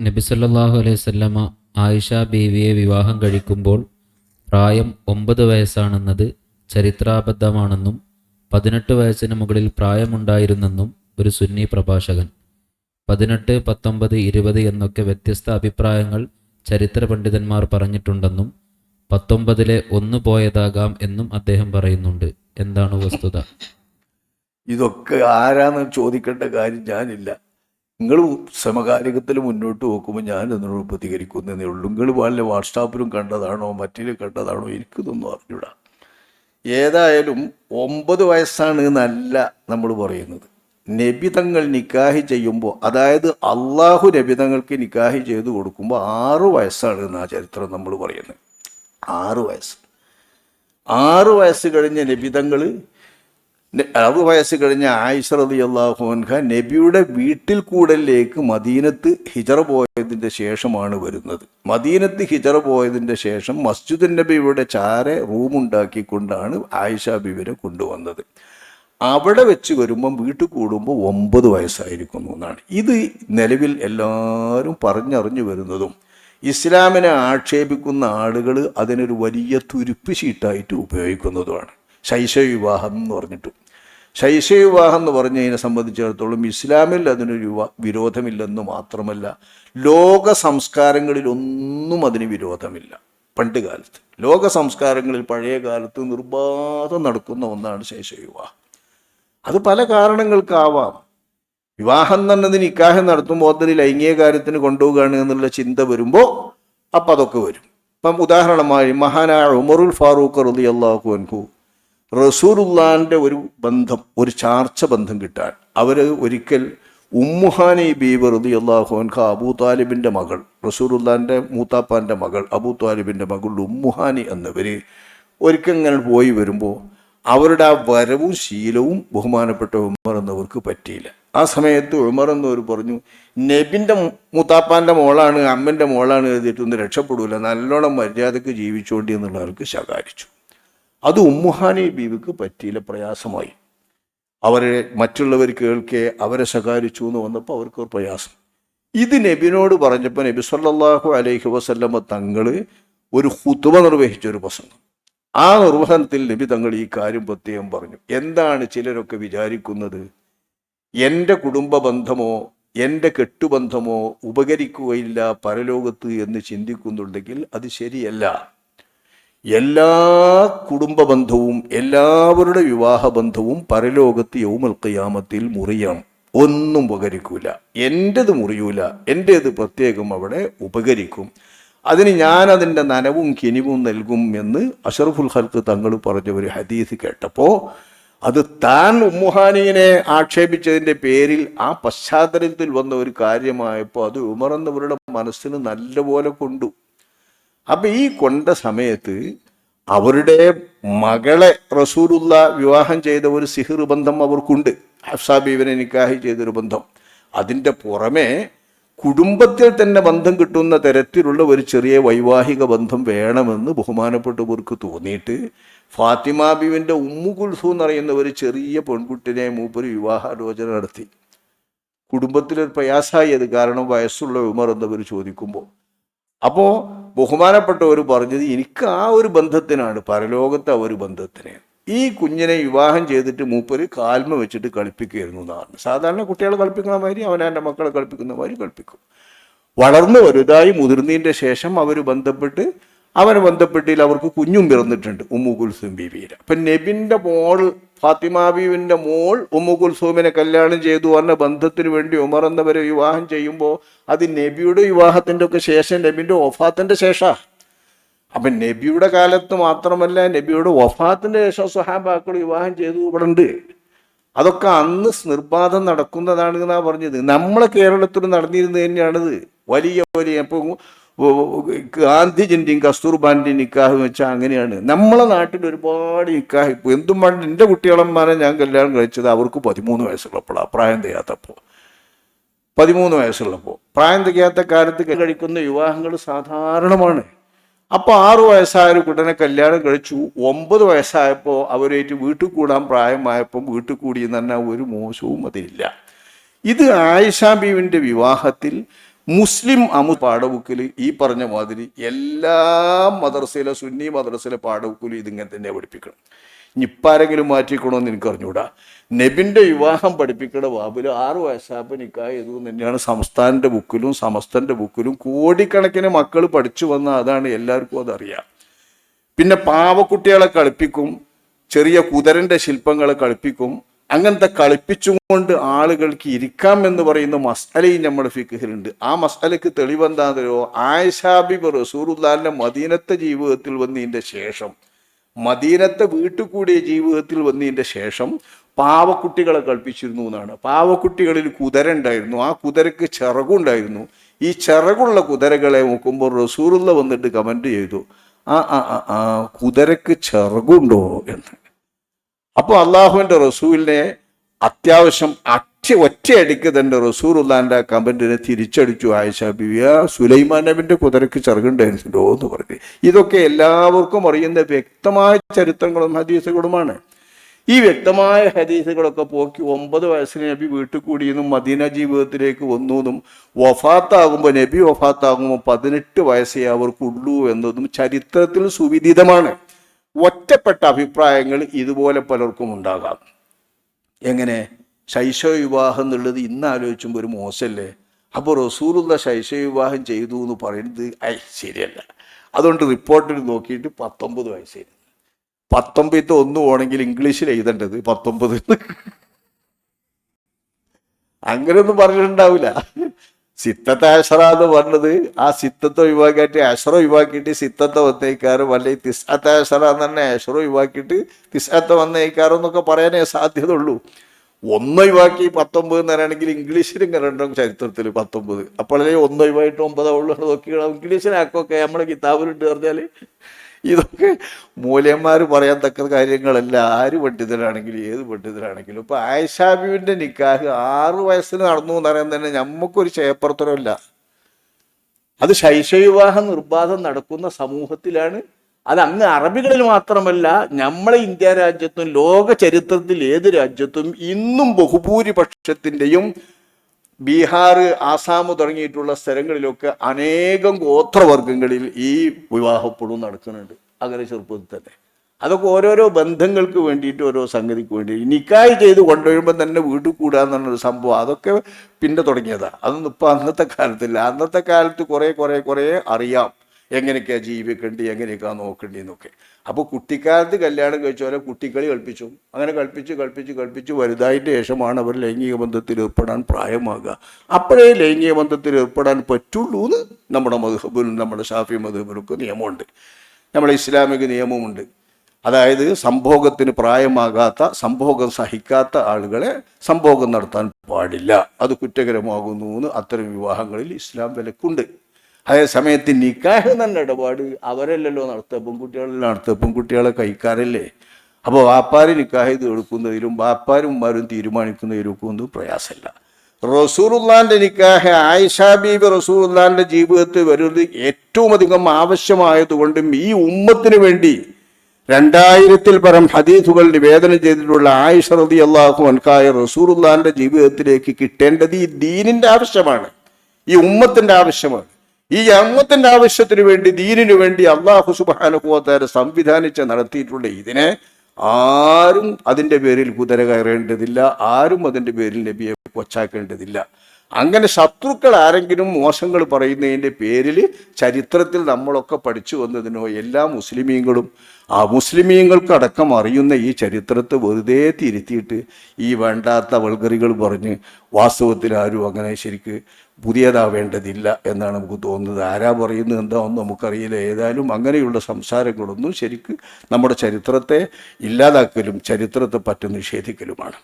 നബിസല്ലാഹു അലൈഹി സ്വല്ലമ്മ ആയിഷ ബീവിയെ വിവാഹം കഴിക്കുമ്പോൾ പ്രായം ഒമ്പത് വയസ്സാണെന്നത് ചരിത്രാബദ്ധമാണെന്നും പതിനെട്ട് വയസ്സിന് മുകളിൽ പ്രായമുണ്ടായിരുന്നെന്നും ഒരു സുന്നി പ്രഭാഷകൻ. പതിനെട്ട് പത്തൊമ്പത് ഇരുപത് എന്നൊക്കെ വ്യത്യസ്ത അഭിപ്രായങ്ങൾ ചരിത്ര പണ്ഡിതന്മാർ പറഞ്ഞിട്ടുണ്ടെന്നും പത്തൊമ്പതിലെ ഒന്ന് പോയതാകാം എന്നും അദ്ദേഹം പറയുന്നുണ്ട്. എന്താണ് വസ്തുത? ഇതൊക്കെ ആരാന്ന് ചോദിക്കേണ്ട കാര്യം ഞാനില്ല. നിങ്ങൾ സമകാലികത്തിൽ മുന്നോട്ട് നോക്കുമ്പോൾ ഞാൻ അതിനോട് പ്രതികരിക്കുന്നതേ ഉള്ളൂ. നിങ്ങൾ വല്ല വാട്സാപ്പിലും കണ്ടതാണോ മറ്റിലും കണ്ടതാണോ എനിക്കിതൊന്നും അറിഞ്ഞൂടാ. ഏതായാലും ഒമ്പത് വയസ്സാണ് എന്നല്ല നമ്മൾ പറയുന്നത്. നബിതങ്ങൾ നിക്കാഹി ചെയ്യുമ്പോൾ അതായത് അള്ളാഹു നബിതങ്ങൾക്ക് നിക്കാഹി ചെയ്ത് കൊടുക്കുമ്പോൾ ആറ് വയസ്സാണ് എന്നാ ചരിത്രം നമ്മൾ പറയുന്നത്. ആറ് വയസ്സ്. ആറ് വയസ്സ് കഴിഞ്ഞ നബിതങ്ങൾ അറുപത് വയസ്സ് കഴിഞ്ഞ ആയിഷ റതി അള്ളാഹുൻഖ നബിയുടെ വീട്ടിൽ കൂടലിലേക്ക് മദീനത്ത് ഹിജറ പോയതിന്റെ ശേഷമാണ് വരുന്നത്. മദീനത്ത് ഹിജറ പോയതിന്റെ ശേഷം മസ്ജിദ് നബിയുടെ ചാര റൂമുണ്ടാക്കിക്കൊണ്ടാണ് ആയിഷ ബിബിനെ കൊണ്ടുവന്നത്. അവിടെ വെച്ച് വരുമ്പം വീട്ടിൽ കൂടുമ്പോൾ ഒമ്പത് വയസ്സായിരിക്കുന്നു എന്നാണ്. ഇത് നിലവിൽ എല്ലാവരും പറഞ്ഞറിഞ്ഞു വരുന്നതും ഇസ്ലാമിനെ ആക്ഷേപിക്കുന്ന ആളുകൾ അതിനൊരു വലിയ തുരുപ്പ് ഷീട്ടായിട്ട് ഉപയോഗിക്കുന്നതുമാണ്. ശൈശവ വിവാഹം എന്ന് പറഞ്ഞിട്ട്. ശൈശവ വിവാഹം എന്ന് പറഞ്ഞതിനെ സംബന്ധിച്ചിടത്തോളം ഇസ്ലാമിൽ അതിനൊരു വിരോധമില്ലെന്ന് മാത്രമല്ല ലോക സംസ്കാരങ്ങളിലൊന്നും അതിന് വിരോധമില്ല. പണ്ട് കാലത്ത്. ലോക സംസ്കാരങ്ങളിൽ പഴയ കാലത്ത് നിർബാധം നടക്കുന്ന ഒന്നാണ് ശൈശവ വിവാഹം അത് പല കാരണങ്ങൾക്കാവാം. വിവാഹം തന്നതിന് നിക്കാഹം നടത്തുമ്പോൾ അതിന് ലൈംഗിക കാര്യത്തിന് കൊണ്ടുപോവുകയാണ് എന്നുള്ള ചിന്ത വരുമ്പോൾ അപ്പം അതൊക്കെ വരും. ഇപ്പം ഉദാഹരണമായി മഹാനായ ഉമറുൽ ഫാറൂഖ് റലി അള്ളാഹു അൻഹു റസൂലുള്ളാന്റെ ഒരു ബന്ധം ഒരു ചാർച്ച ബന്ധം കിട്ടാൻ. അവർ ഒരിക്കൽ ഉമ്മുഹാനി ബീബർ റതി അള്ളാഹു അൻഹ അബൂ താലിബിന്റെ മകൾ റസൂറുല്ലാന്റെ മൂത്താപ്പാന്റെ മകൾ അബൂ താലിബിന്റെ മകൾ ഉമ്മുഹാനി എന്നവർ ഒരിക്കൽ പോയി വരുമ്പോൾ അവരുടെ ആ വരവും ശീലവും ബഹുമാനപ്പെട്ട ഉമർ എന്നവർക്ക് പറ്റിയില്ല. ആ സമയത്ത് ഉമർ എന്നവർ പറഞ്ഞു നബിന്റെ മുത്താപ്പാന്റെ മോളാണ് അമ്മന്റെ മോളാണ് എഴുതിയിട്ടൊന്നും രക്ഷപ്പെടില്ല നല്ലോണം മര്യാദയ്ക്ക് ജീവിച്ചുകൊണ്ട് എന്നുള്ളവർക്ക് ശകാരിച്ചു. അത് ഉമ്മുഹാനി ബീവിക്ക് പറ്റിയില്ല പ്രയാസമായി. അവരെ മറ്റുള്ളവർ കേൾക്കെ അവരെ സഹായിച്ചു എന്ന് വന്നപ്പോൾ അവർക്ക് ഒരു പ്രയാസം. ഇത് നബിനോട് പറഞ്ഞപ്പോൾ നബി സല്ലാഹു അലൈഹി വസല്ലമ്മ തങ്ങൾ ഒരു ഹുത്തുവ നിർവഹിച്ച ഒരു പ്രസംഗം. ആ നിർവഹണത്തിൽ നബി തങ്ങൾ ഈ കാര്യം പ്രത്യേകം പറഞ്ഞു. എന്താണ് ചിലരൊക്കെ വിചാരിക്കുന്നത്? എന്റെ കുടുംബ ബന്ധമോ എന്റെ കെട്ടുബന്ധമോ ഉപകരിക്കുകയില്ല പരലോകത്ത് എന്ന് ചിന്തിക്കുന്നുണ്ടെങ്കിൽ അത് ശരിയല്ല. എല്ലാ കുടുംബ ബന്ധവും എല്ലാവരുടെ വിവാഹ ബന്ധവും പരലോകത്ത് യൗമൽ ഖിയാമത്തിൽ മുറിയണം. ഒന്നും ഉപകരിക്കൂല. എന്റെത് മുറിയൂല. എന്റേത് പ്രത്യേകം അവിടെ ഉപകരിക്കും. അതിന് ഞാൻ അതിന്റെ നനവും കെനിവും നൽകും എന്ന് അഷറഫുൽ ഹൽക്ക് തങ്ങൾ പറഞ്ഞ ഒരു ഹദീസ് കേട്ടപ്പോൾ അത് താൻ ഉമ്മുഹാനീനെ ആക്ഷേപിച്ചതിന്റെ പേരിൽ ആ പശ്ചാത്തലത്തിൽ വന്ന ഒരു കാര്യമായപ്പോൾ അത് ഉമർ എന്നവരുടെ മനസ്സിന് നല്ലപോലെ കൊണ്ടു. അപ്പൊ ഈ കൊണ്ട സമയത്ത് അവരുടെ മകളെ റസൂലുള്ള വിവാഹം ചെയ്ത ഒരു സിഹിർ ബന്ധം അവർക്കുണ്ട്. ഹഫ്സാബീബിനെ നിക്കാഹി ചെയ്തൊരു ബന്ധം. അതിന്റെ പുറമെ കുടുംബത്തിൽ തന്നെ ബന്ധം കിട്ടുന്ന തരത്തിലുള്ള ഒരു ചെറിയ വൈവാഹിക ബന്ധം വേണമെന്ന് ബഹുമാനപ്പെട്ടവർക്ക് തോന്നിയിട്ട് ഫാത്തിമ ബീവിന്റെ ഉമ്മു കുൽസു എന്ന് പറയുന്ന ഒരു ചെറിയ പെൺകുട്ടിനെ മൂപ്പര് വിവാഹാലോചന നടത്തി. കുടുംബത്തിലൊരു പ്രയാസമായി അത് കാരണം വയസ്സുള്ള ഉമർ എന്നവർ ചോദിക്കുമ്പോൾ അപ്പോൾ ബഹുമാനപ്പെട്ടവർ പറഞ്ഞത് എനിക്ക് ആ ഒരു ബന്ധത്തിനാണ് പരലോകത്തെ ആ ഒരു ബന്ധത്തിന്. ഈ കുഞ്ഞിനെ വിവാഹം ചെയ്തിട്ട് മൂപ്പര് കാൽമ വെച്ചിട്ട് കളിപ്പിക്കുകയായിരുന്നു എന്നാണ്. സാധാരണ കുട്ടികളെ കളിപ്പിക്കുന്ന മാതിരി അവൻ എന്റെ മക്കളെ കളിപ്പിക്കുന്ന മാതിരി കളിപ്പിക്കും. വളർന്നു വലുതായി മുതിർന്നതിന്റെ ശേഷം അവർ ബന്ധപ്പെട്ട് അവനെ ബന്ധപ്പെട്ടിൽ അവർക്ക് കുഞ്ഞും പിറന്നിട്ടുണ്ട് ഉമ്മു കുൽസും ബീബിയിൽ അപ്പം നെബിന്റെ മോൾ ഫാത്തിമ ബീവിന്റെ മോൾ ഉമ്മു കുൽസൂമിനെ കല്യാണം ചെയ്തു പറഞ്ഞ ബന്ധത്തിന് വേണ്ടി ഉമർ എന്നവരെ വിവാഹം ചെയ്യുമ്പോൾ അത് നബിയുടെ വിവാഹത്തിന്റെ ഒക്കെ ശേഷം നബിന്റെ ഒഫാത്തിന്റെ ശേഷമാണ് അപ്പം നബിയുടെ കാലത്ത് മാത്രമല്ല നബിയുടെ വഫാത്തിന്റെ ശേഷം സുഹാബാക്കൾ വിവാഹം ചെയ്തു ഇവിടെ ഉണ്ട് അതൊക്കെ അന്ന് നിർബാധം നടക്കുന്നതാണ് എന്നാണ് പറഞ്ഞത്. നമ്മളെ കേരളത്തിൽ നടന്നിരുന്നത് തന്നെയാണിത്. വലിയ വലിയ ഇപ്പോൾ ഗാന്ധിജിന്റെയും കസ്തൂർബാന്റെയും നിക്കാഹ് വെച്ചാൽ അങ്ങനെയാണ്. നമ്മളെ നാട്ടിൽ ഒരുപാട് നിക്കാഹ് ഇപ്പോൾ എന്തും പണ്ട് എന്റെ കുട്ടികളന്മാരെ ഞാൻ കല്യാണം കഴിച്ചത് അവർക്ക് പതിമൂന്ന് വയസ്സുള്ളപ്പോഴാണ് പ്രായം തികയാത്തപ്പോൾ പതിമൂന്ന് വയസ്സുള്ളപ്പോൾ പ്രായം തികയാത്ത കാലത്ത് കഴിക്കുന്ന വിവാഹങ്ങൾ സാധാരണമാണ്. അപ്പോൾ ആറു വയസ്സായ ഒരു കുട്ടനെ കല്യാണം കഴിച്ചു ഒമ്പത് വയസ്സായപ്പോൾ അവരേറ്റ് വീട്ടിൽ കൂടാൻ പ്രായമായപ്പോൾ വീട്ടിൽ കൂടി എന്ന് പറഞ്ഞാൽ ഒരു മോശവും അതിലില്ല. ഇത് ആയിഷ ബീവിന്റെ വിവാഹത്തിൽ മുസ്ലിം അമു പാഠബുക്കിൽ ഈ പറഞ്ഞ മാതിരി എല്ലാ മദർസയിലെ സുന്നി മദർസയിലെ പാഠബുക്കിൽ ഇതിങ്ങനെ തന്നെ പഠിപ്പിക്കണം. ഇനിയിപ്പാരെങ്കിലും മാറ്റിക്കണമെന്ന് എനിക്കറിഞ്ഞൂടാ. നബിന്റെ വിവാഹം പഠിപ്പിക്കണ ബാബിൽ ആറ് വയസ്സാപ്പ് നിക്കായ ചെയ്തു തന്നെയാണ് സംസ്ഥാനന്റെ ബുക്കിലും സമസ്തന്റെ ബുക്കിലും കോടിക്കണക്കിന് മക്കൾ പഠിച്ചു വന്ന അതാണ് എല്ലാവർക്കും അതറിയാം. പിന്നെ പാവക്കുട്ടികളെ കളിപ്പിക്കും ചെറിയ കുതിരന്റെ ശില്പങ്ങളെ കളിപ്പിക്കും അങ്ങനത്തെ കളിപ്പിച്ചുകൊണ്ട് ആളുകൾക്ക് ഇരിക്കാം എന്ന് പറയുന്ന മസാലയും നമ്മുടെ ഫിഖിലുണ്ട്. ആ മസാലയ്ക്ക് തെളിവെന്താണെന്നോ ആയിഷാബിബ് റസൂലുള്ളാഹിന്റെ മദീനത്തെ ജീവിതത്തിൽ വന്നതിന്റെ ശേഷം മദീനത്തെ വീട്ടിൽ കൂടിയ ജീവിതത്തിൽ വന്നതിന്റെ ശേഷം പാവക്കുട്ടികളെ കളിപ്പിച്ചിരുന്നു എന്നാണ്. പാവക്കുട്ടികളിൽ കുതിര ഉണ്ടായിരുന്നു. ആ കുതിരക്ക് ചിറകുണ്ടായിരുന്നു ഈ ചിറകുള്ള കുതിരകളെ നോക്കുമ്പോൾ റസൂറുള്ള വന്നിട്ട് കമന്റ് ചെയ്തു. ആ ആ ആ കുതിരക്ക് ചിറകുണ്ടോ? എന്ന്. അപ്പോൾ അള്ളാഹുവിന്റെ റസൂലിനെ അത്യാവശ്യം അറ്റ ഒറ്റയടിക്ക് തന്നെ റസൂറുല്ലാന്റെ കമന്റിനെ തിരിച്ചടിച്ചു. ആയിഷ ബിവിയ സുലൈമാൻ നബിന്റെ കുതിരക്ക് ചെറുകുണ്ടായിരുന്നല്ലോ എന്ന് പറഞ്ഞു. ഇതൊക്കെ എല്ലാവർക്കും അറിയുന്ന വ്യക്തമായ ചരിത്രങ്ങളും ഹദീസുകളുമാണ്. ഈ വ്യക്തമായ ഹദീസുകളൊക്കെ പോക്കി ഒമ്പത് വയസ്സിന് നബി വീട്ടിൽ കൂടിയെന്നും മദീന ജീവിതത്തിലേക്ക് വന്നു എന്നും വഫാത്താകുമ്പോൾ നബി വഫാത്താകുമ്പോൾ പതിനെട്ട് വയസ്സേ അവർക്കുള്ളൂ എന്നതും ചരിത്രത്തിൽ സുവിദിതമാണ്. ഒറ്റപ്പെട്ട അഭിപ്രായങ്ങൾ ഇതുപോലെ പലർക്കും ഉണ്ടാകാം. എങ്ങനെ? ശൈശവ വിവാഹം എന്നുള്ളത് ഇന്ന് ആലോചിച്ചുമ്പോൾ ഒരു മോശമല്ലേ? അപ്പോൾ റസൂലുള്ള ശൈശവ വിവാഹം ചെയ്തു എന്ന് പറയുന്നത് ഐ ശരിയല്ല. അതുകൊണ്ട് റിപ്പോർട്ടിൽ നോക്കിയിട്ട് പത്തൊമ്പത് വയസ്സായിരുന്നു പത്തൊമ്പത് ഒന്ന് പോകണമെങ്കിൽ ഇംഗ്ലീഷിൽ എഴുതേണ്ടത് പത്തൊമ്പത് അങ്ങനെയൊന്നും പറഞ്ഞിട്ടുണ്ടാവില്ല. സിത്തത്തെ അഷറ എന്ന് പറഞ്ഞത്. ആ സിത്തത്തെ ഒഴിവാക്കിയിട്ട് അഷറ ഒഴിവാക്കിയിട്ട് സിത്തത്തെ വന്നേക്കാറും. അല്ലെങ്കിൽ തിസാത്ത അഷറ എന്ന് തന്നെ അഷറ ഒഴിവാക്കിയിട്ട് തിസാത്ത വന്നേക്കാറും എന്നൊക്കെ പറയാനേ സാധ്യത ഉള്ളൂ ഒന്ന് ഒഴിവാക്കി പത്തൊമ്പത് പറയുകയാണെങ്കിൽ ഇംഗ്ലീഷിൽ ഇങ്ങനെ ഉണ്ടാവും ചരിത്രത്തിൽ പത്തൊമ്പത്. അപ്പോഴല്ലേ ഒന്നൊഴിവായിട്ട് ഒമ്പതാവുള്ളൂ നോക്കി ഇംഗ്ലീഷിലാക്കൊക്കെ നമ്മുടെ കിതാബിലുണ്ട് പറഞ്ഞാൽ ഇതൊക്കെ മൂലയന്മാർ പറയാൻ തക്ക കാര്യങ്ങളല്ല. ആര് പണ്ഡിതരാണെങ്കിലും ഏത് പണ്ഡിതരാണെങ്കിലും. ഇപ്പം ആയിഷാബിബിന്റെ നിക്കാഹ് ആറു വയസ്സിൽ നടന്നു എന്ന് പറയാൻ തന്നെ നമുക്കൊരു ചേപ്പുറത്തരമില്ല അത് ശൈശവിവാഹ നിർബാധം നടക്കുന്ന സമൂഹത്തിലാണ്. അത് അങ്ങ് അറബികളിൽ മാത്രമല്ല നമ്മളെ ഇന്ത്യ രാജ്യത്തും ലോക ചരിത്രത്തിൽ ഏത് രാജ്യത്തും ഇന്നും ബഹുഭൂരിപക്ഷത്തിന്റെയും ബീഹാർ ആസാം തുടങ്ങിയിട്ടുള്ള സ്ഥലങ്ങളിലൊക്കെ അനേകം ഗോത്രവർഗങ്ങളിൽ ഈ വിവാഹപ്പെടും നടക്കുന്നുണ്ട്. അങ്ങനെ ചെറുപ്പത്തിൽ തന്നെ. അതൊക്കെ ഓരോരോ ബന്ധങ്ങൾക്ക് വേണ്ടിയിട്ട് ഓരോ സംഗതിക്ക് വേണ്ടി നിക്കായ് ചെയ്ത് കൊണ്ടുവരുമ്പോൾ തന്നെ വീട്ടിൽ കൂടുക എന്നുള്ളൊരു സംഭവം. അതൊക്കെ പിന്നെ തുടങ്ങിയതാണ് അതൊന്നും ഇപ്പം അന്നത്തെ കാലത്തില്ല. അന്നത്തെ കാലത്ത് കുറേ കുറേ കുറേ അറിയാം. എങ്ങനെയൊക്കെയാണ് ജീവിക്കേണ്ടി എങ്ങനെയൊക്കെയാണ് നോക്കേണ്ടി എന്നൊക്കെ. അപ്പോൾ കുട്ടിക്കാലത്ത് കല്യാണം കഴിച്ചവരെ കുട്ടിക്കളി കളിപ്പിച്ചു. അങ്ങനെ കളിപ്പിച്ച് കളിപ്പിച്ച് കളിപ്പിച്ച് വലുതായിട്ട് ശേഷമാണ് അവർ ലൈംഗിക ബന്ധത്തിൽ ഏർപ്പെടാൻ പ്രായമാകുക. അപ്പോഴേ ലൈംഗിക ബന്ധത്തിൽ ഏർപ്പെടാൻ പറ്റുള്ളൂ എന്ന് നമ്മുടെ മധുഹബിലും നമ്മുടെ ഷാഫി മധുഹബിലൊക്കെ നിയമമുണ്ട്. നമ്മുടെ ഇസ്ലാമിക നിയമമുണ്ട്. അതായത് സംഭോഗത്തിന് പ്രായമാകാത്ത സംഭോഗം സഹിക്കാത്ത ആളുകളെ സംഭോഗം നടത്താൻ പാടില്ല. അത് കുറ്റകരമാകുന്നു എന്ന് അത്തരം വിവാഹങ്ങളിൽ ഇസ്ലാം വിലക്കുണ്ട്. അതേ സമയത്ത് നിക്കാഹ് എന്ന ഇടപാട് അവരല്ലല്ലോ നടത്തുക. പെൺകുട്ടികളെ നടത്തുക. പെൺകുട്ടികളെ കഴിക്കാറല്ലേ അപ്പോൾ വാപ്പാർ നിക്കാഹ് ഇത് എടുക്കുന്നതിലും വാപ്പാരും ഉമ്മാരും തീരുമാനിക്കുന്നതിലും ഒക്കെ ഒന്നും പ്രയാസമില്ല. റസൂറുല്ലാന്റെ നിക്കാഹ് ആയിഷ ബീബി റസൂറുല്ലാന്റെ ജീവിതത്തിൽ വരുന്നത് ഏറ്റവും അധികം ആവശ്യമായതുകൊണ്ടും ഈ ഉമ്മത്തിന് വേണ്ടി രണ്ടായിരത്തിൽ പരം ഹദീസുകൾ നിവേദനം ചെയ്തിട്ടുള്ള ആയിഷ റതി അള്ളാഹു അൻകായ റസൂറുല്ലാന്റെ ജീവിതത്തിലേക്ക് കിട്ടേണ്ടത് ഈ ദീനിന്റെ ആവശ്യമാണ്. ഈ ഉമ്മത്തിന്റെ ആവശ്യമാണ്. ഈ അമ്മത്തിന്റെ ആവശ്യത്തിന് വേണ്ടി ദീനിനു വേണ്ടി അള്ളാഹു സുബാനുഭവത്താര് സംവിധാനിച്ച് നടത്തിയിട്ടുള്ള ഇതിനെ ആരും അതിന്റെ പേരിൽ കുതിര കയറേണ്ടതില്ല ആരും അതിന്റെ പേരിൽ നബിയെ കൊച്ചാക്കേണ്ടതില്ല. അങ്ങനെ ശത്രുക്കൾ ആരെങ്കിലും മോശങ്ങൾ പറയുന്നതിന്റെ പേരിൽ ചരിത്രത്തിൽ നമ്മളൊക്കെ പഠിച്ചു വന്നതിനോ എല്ലാ മുസ്ലിമീങ്ങളും ആ മുസ്ലിമീങ്ങൾക്ക് അടക്കം അറിയുന്ന ഈ ചരിത്രത്തെ വെറുതെ തിരുത്തിയിട്ട് ഈ വേണ്ടാത്ത വൾഗറികൾ പറഞ്ഞ് വാസ്തവത്തിൽ ആരും അങ്ങനെ ശരിക്ക് പുതിയതാവേണ്ടതില്ല എന്നാണ് നമുക്ക് തോന്നുന്നത്. ആരാ പറയുന്നത്? എന്താണെന്ന് നമുക്കറിയില്ല. ഏതായാലും അങ്ങനെയുള്ള സംസാരങ്ങളൊന്നും ശരിക്ക് നമ്മുടെ ചരിത്രത്തെ ഇല്ലാതാക്കലും ചരിത്രത്തെ പറ്റി നിഷേധിക്കലുമാണ്.